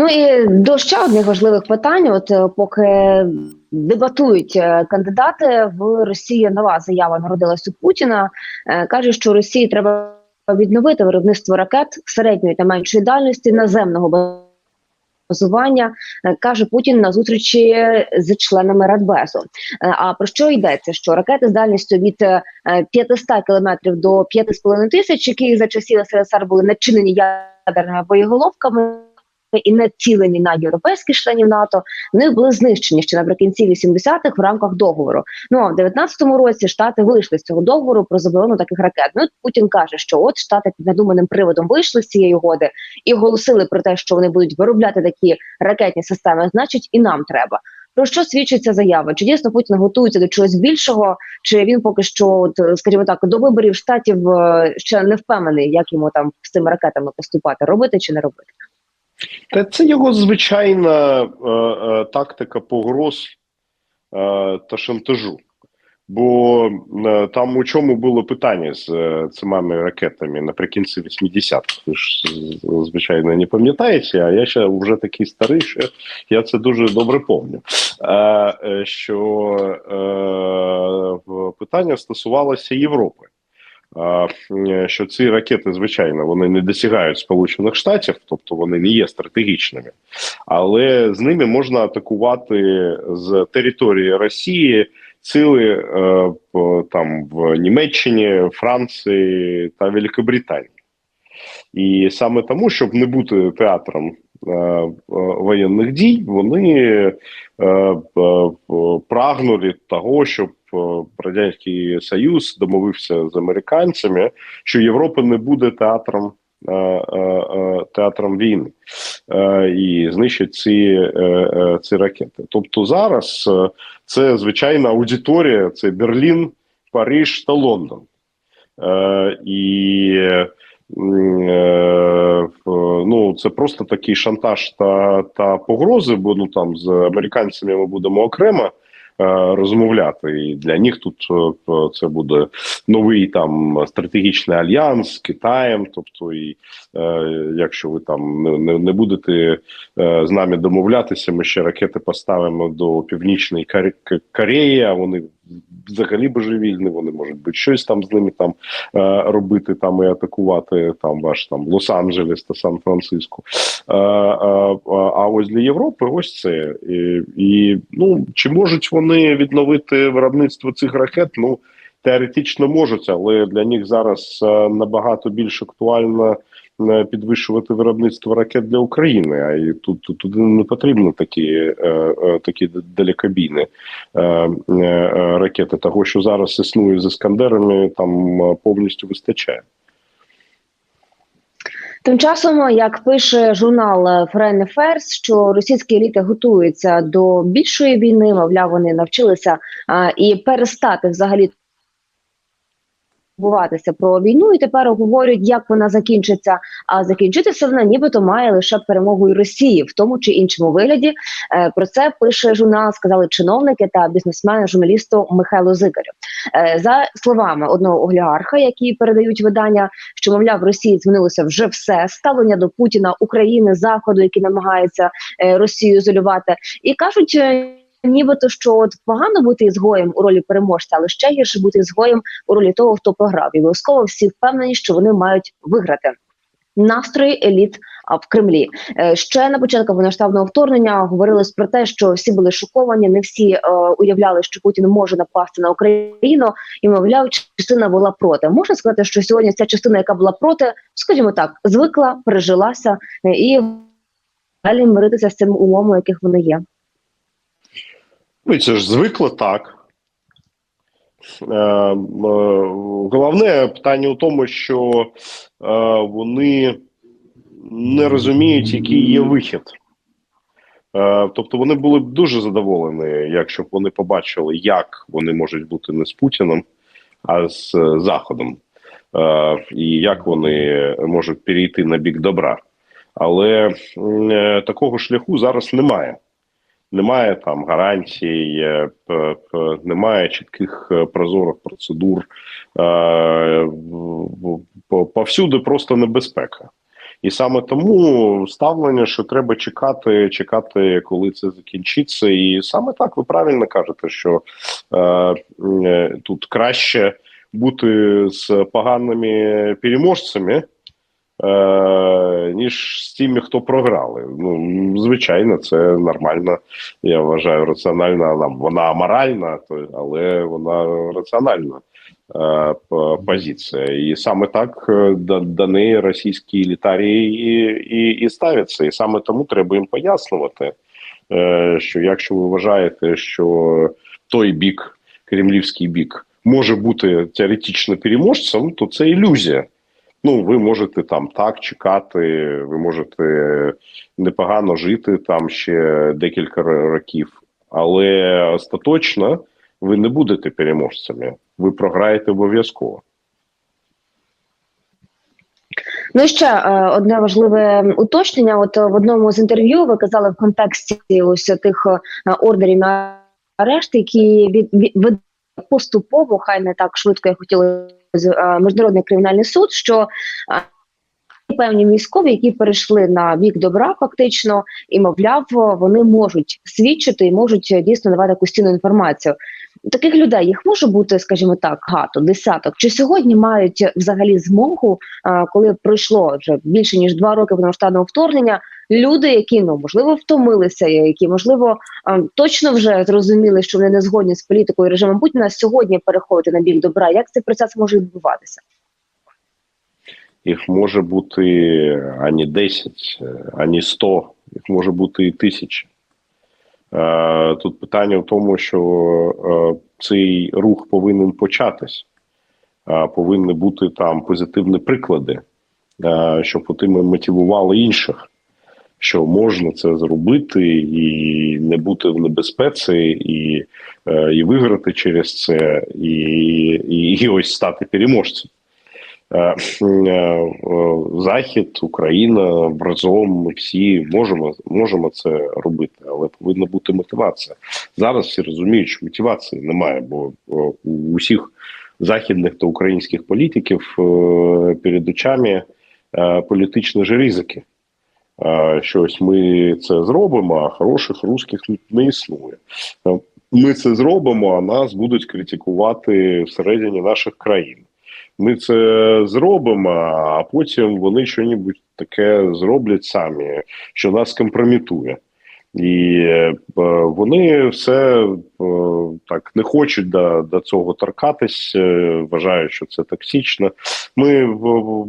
Ну і до ще одних важливих питань. От е, поки дебатують е, кандидати в Росії, нова заява народилась у Путіна. Е, каже, що Росії треба відновити виробництво ракет середньої та меншої дальності наземного базування, каже Путін на зустрічі з членами Радбезу. А про що йдеться? Що ракети з дальністю від е, 500 кілометрів до 5,5 тисяч, які за часів СРСР були начинені ядерними боєголовками. І не цілені на європейських членів НАТО, вони були знищені ще наприкінці 80-х в рамках договору. Ну а в 19-му році штати вийшли з цього договору про заборону таких ракет. Ну Путін каже, що от штати під надуманим приводом вийшли з цієї угоди і оголосили про те, що вони будуть виробляти такі ракетні системи. Значить, і нам треба. Про що свідчить ця заява? Чи дійсно Путін готується до чогось більшого? Чи він поки що, от, скажімо так, до виборів штатів е, ще не впевнений, як йому там з цими ракетами поступати, робити чи не робити? Та це його звичайна е, е, тактика погроз е, та шантажу. Бо е, там у чому було питання з е, цими ракетами наприкінці 80-х. Ви ж звичайно не пам'ятаєте, а я ще вже такий старий, що я це дуже добре пам'ятаю. Е, е, що е, питання стосувалося Європи. Е, що ці ракети, звичайно, вони не досягають Сполучених Штатів, тобто вони не є стратегічними, але з ними можна атакувати з території Росії сили е, там в Німеччині, Франції та Великобританії. І саме тому, щоб не бути театром е, воєнних дій, вони прагнули того, щоб Радянський Союз домовився з американцями, що Європа не буде театром. е, е, е, Театром війни і знищить ці, ці ракети. Тобто зараз це звичайна аудиторія: це Берлін, Париж та Лондон. І ну, це просто такий шантаж та, та погрози, бо ну там з американцями ми будемо окремо розмовляти. І для них тут е, це буде новий там стратегічний альянс з Китаєм. Тобто, і е, якщо ви там не, не, будете е, з нами домовлятися, ми ще ракети поставимо до Північної Кор- Кореї, а вони взагалі божевільні, вони можуть бути щось там з ними там е, робити там і атакувати там ваш там Лос-Анджелес та Сан-Франциско. Е, е, а ось для Європи ось це. І, і ну чи можуть вони відновити виробництво цих ракет? Ну теоретично можуть, але для них зараз набагато більш актуально е, підвищувати виробництво ракет для України. А і тут, туди не потрібно такі, е, е, такі далекобійні е, е, е, ракети. Того, що зараз існує з іскандерами, там е, повністю вистачає. Тим часом, як пише журнал Foreign Affairs, що російські еліти готуються до більшої війни, мовляв, вони навчилися а, і перестати взагалі турбуватися про війну, і тепер говорять, як вона закінчиться. А закінчитися вона нібито має лише перемогою Росії в тому чи іншому вигляді. Е, Про це пише журнал. Сказали чиновники та бізнесмени журналісту Михайлу Зигарю. Е, За словами одного олігарха, які передають видання, що мовляв, Росії змінилося вже все ставлення до Путіна, України, Заходу, які намагаються е, Росію ізолювати, і кажуть. Нібито що от погано бути ізгоєм у ролі переможця, але ще гірше бути ізгоєм у ролі того, хто програв. І обов'язково всі впевнені, що вони мають виграти. Настрої еліт в Кремлі Е, ще на початку повномасштабного вторгнення говорилось про те, що всі були шоковані, не всі е, уявляли, що Путін може напасти на Україну, і мовляв, частина була проти. Можна сказати, що сьогодні ця частина, яка була проти, скажімо так, звикла, пережилася е, і далі миритися з цими умовами, яких вони є. Ну це ж звикло так. Е, е, головне питання у тому, що е, вони не розуміють, який є вихід. Е, тобто вони були б дуже задоволені, якщо б вони побачили, як вони можуть бути не з Путіним, а з Заходом, і як вони можуть перейти на бік добра. Але такого шляху зараз немає. Немає там гарантій, е, немає чітких е, прозорих процедур. Е, Повсюди просто небезпека. І саме тому ставлення, що треба чекати, чекати, коли це закінчиться. І саме так ви правильно кажете, що е, тут краще бути з поганими переможцями. Е, ніж з тими, хто програли. Ну, звичайно, це нормально. Я вважаю, раціональна вона, вона аморальна, то, але вона раціональна е, позиція. І саме так е, до, неї російські елітарії і, і, і ставляться. І саме тому треба їм пояснювати, е, що якщо ви вважаєте, що той бік, кремлівський бік, може бути теоретично переможцем, то це ілюзія. Ну, ви можете там так чекати, ви можете непогано жити там ще декілька років, але остаточно ви не будете переможцями. Ви програєте обов'язково. Ну і ще е, одне важливе уточнення. От е, в одному з інтерв'ю ви казали в контексті ось тих е, ордерів на арешт, які від, від, поступово, хай не так швидко, як хотіли е, міжнародний кримінальний суд, що е, певні військові, які перейшли на бік добра, фактично, і мовляв, вони можуть свідчити і можуть е, дійсно давати цінну інформацію. Таких людей їх може бути, скажімо так, гато, десяток. Чи сьогодні мають взагалі змогу, коли пройшло вже більше ніж два роки повномасштабного вторгнення, люди, які ну можливо втомилися, які можливо точно вже зрозуміли, що вони не згодні з політикою режимом Путіна, сьогодні переходити на бік добра. Як цей процес може відбуватися? Їх може бути ані 10, е, ані 100, їх може бути і тисячі. Е, Тут питання в тому, що е, цей рух повинен початись, Е, повинні бути там позитивні приклади, е, щоб потім мотивували інших, що можна це зробити і не бути в небезпеці, і, е, і виграти через це, і, і, ось стати переможцем. Е, е, Захід, Україна разом ми всі можемо, можемо це робити, але повинна бути мотивація. Зараз всі розуміють, що мотивації немає, бо у усіх західних та українських політиків перед очами політичні ж ризики. Е, Що ось ми це зробимо, а хороших русських не існує. Е, Ми це зробимо, а нас будуть критикувати всередині наших країн ми це зробимо, а потім вони щось таке зроблять самі, що нас компрометує. І е, вони все так не хочуть до, до цього торкатись, е, вважають, що це токсично. Ми в,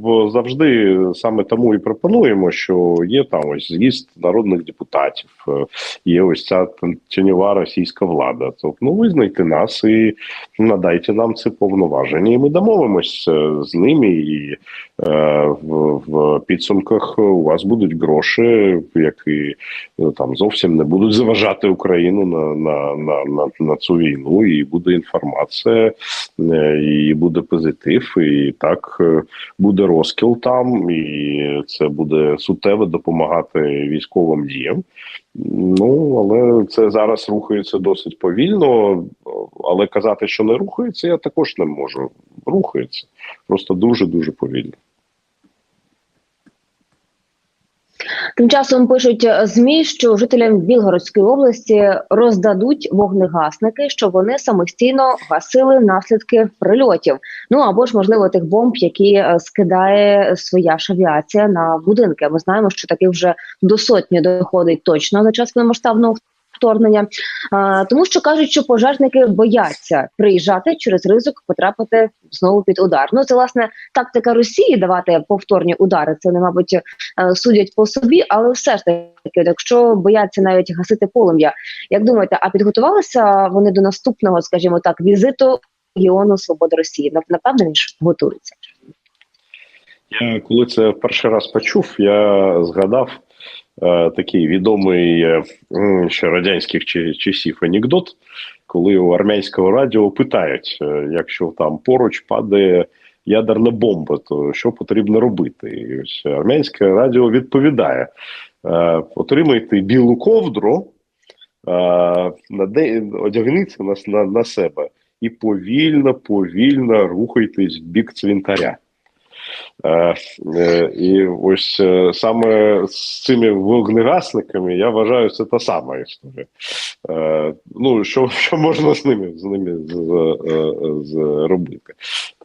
в, завжди саме тому і пропонуємо, що є там ось з'їзд народних депутатів, е, є ось ця тіньова російська влада. Тобто, ну визнайте нас і надайте нам це повноваження, і ми домовимось е, з ними. І е, в, в підсумках у вас будуть гроші, які е, там зовсім не будуть заважати Україну на, на, на, на, на цю війну, і буде інформація, е, і буде позитив, і так е, буде розкіл там, і це буде суттєво допомагати військовим діям. Ну але це зараз рухається досить повільно. Але казати, що не рухається, я також не можу. Рухається просто дуже дуже повільно. Тим часом пишуть е, змі, що жителям Білгородської області роздадуть вогнегасники, що вони самостійно гасили наслідки прильотів. Ну або ж можливо тих бомб, які е, скидає своя ж авіація на будинки. Ми знаємо, що таких вже до сотні доходить точно за час повномасштабного вторгнення, тому що кажуть, що пожежники бояться приїжджати через ризик потрапити знову під удар. Ну це власне тактика Росії давати повторні удари. Це не мабуть е, судять по собі, але все ж таки, якщо бояться навіть гасити полум'я, як думаєте, а підготувалися вони до наступного, скажімо так, візиту регіону Свободи Росії? Напевно, він ж готується. Я коли це перший раз почув, я згадав е, такий відомий е, ще радянських часів анекдот, коли у армянського радіо питають, е, якщо там поруч падає ядерна бомба, то що потрібно робити? І ось армянське радіо відповідає: е, отримайте білу ковдру, е, одягніться на, на, себе і повільно, повільно рухайтесь в бік цвинтаря. Е, е, і ось е, саме з цими вогнегасниками я вважаю, це та сама історія. Ну, що, що можна з ними, з ними зробити?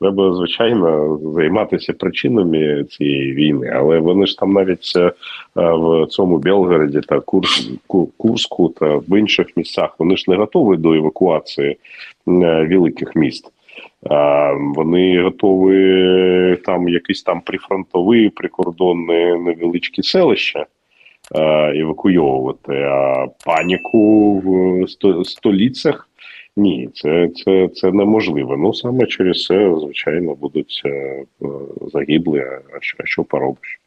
Треба, звичайно, займатися причинами цієї війни, але вони ж там навіть в цьому Белгороді та Курску та в інших місцях вони ж не готові до евакуації великих міст. Вони готові там якісь там прифронтові, прикордонні невеличкі селища евакуйовувати, а паніку в сто- столицях ні, це, це, це неможливо. Ну саме через це, звичайно, будуть е, загиблі. А що, а що поробиш?